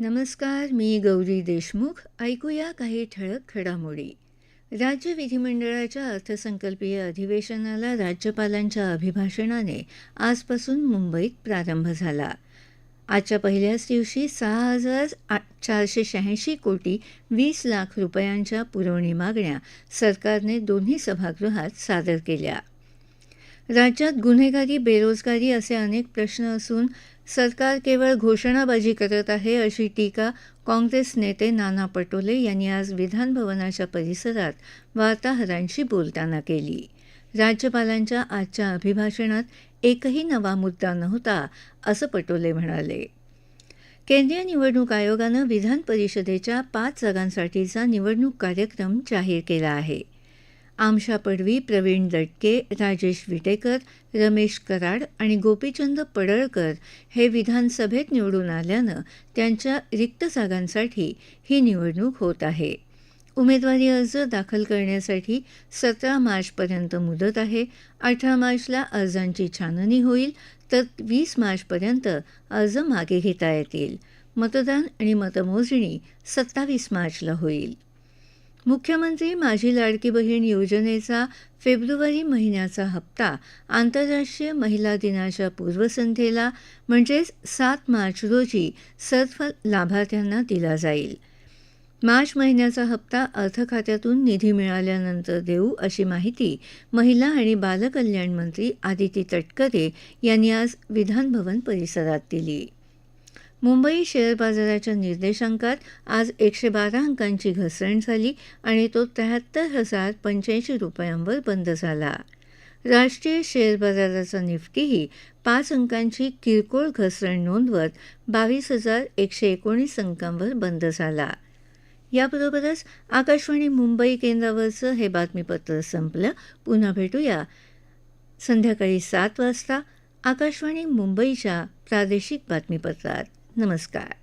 नमस्कार मी गौरी देशमुख. ऐकूया काही ठळक घडामोडी. राज्य विधिमंडळाच्या अर्थसंकल्पीय अधिवेशनाला राज्यपालांच्या अभिभाषणाने आजपासून मुंबईत प्रारंभ झाला. आजच्या पहिल्याच दिवशी सहा हजार चारशे शहाऐंशी कोटी वीस लाख रुपयांच्या पुरवणी मागण्या सरकारने दोन्ही सभागृहात सादर केल्या. राज्यात गुन्हेगारी बेरोजगारी असे अनेक प्रश्न असून सरकार केवळ घोषणाबाजी करत आहे अशी टीका काँग्रेस नेते नाना पटोले यांनी आज विधानभवनाच्या परिसरात वार्ताहरांशी बोलताना केली. राज्यपालांच्या आजच्या अभिभाषणात एकही नवा मुद्दा नव्हता असं पटोले म्हणाले. केंद्रीय निवडणूक आयोगानं विधान परिषदेच्या पाच जागांसाठीचा निवडणूक कार्यक्रम जाहीर केला आहे. आमशा पडवी प्रवीण दटके राजेश विटेकर रमेश कराड आणि गोपीचंद पडळकर हे विधानसभेत निवडून आल्यानं त्यांच्या रिक्त जागांसाठी ही निवडणूक होत आहे. उमेदवारी अर्ज दाखल करण्यासाठी सतरा मार्चपर्यंत मुदत आहे. अठरा मार्चला अर्जांची छाननी होईल तर वीस मार्चपर्यंत अर्ज मागे घेता येतील. मतदान आणि मतमोजणी सत्तावीस मार्चला होईल. मुख्यमंत्री माझी लाडकी बहीण योजनेचा फेब्रुवारी महिन्याचा हप्ता आंतरराष्ट्रीय महिला दिनाच्या पूर्वसंध्येला म्हणजेच सात मार्च रोजी सर्व लाभार्थ्यांना दिला जाईल. मार्च महिन्याचा हप्ता अर्थखात्यातून निधी मिळाल्यानंतर देऊ अशी माहिती महिला आणि बालकल्याण मंत्री आदिती तटकरे यांनी आज विधानभवन परिसरात दिली. मुंबई शेअर बाजाराच्या निर्देशांकात आज एकशे बारा अंकांची घसरण झाली आणि तो त्र्याहत्तर हजार पंच्याऐंशी रुपयांवर बंद झाला. राष्ट्रीय शेअर बाजाराचा निफ्टीही पाच अंकांची किरकोळ घसरण नोंदवत बावीस हजार एकशे एकोणीस अंकांवर बंद झाला. याबरोबरच आकाशवाणी मुंबई केंद्रावरचं हे बातमीपत्र संपलं. पुन्हा भेटूया संध्याकाळी सात वाजता आकाशवाणी मुंबईच्या प्रादेशिक बातमीपत्रात. नमस्कार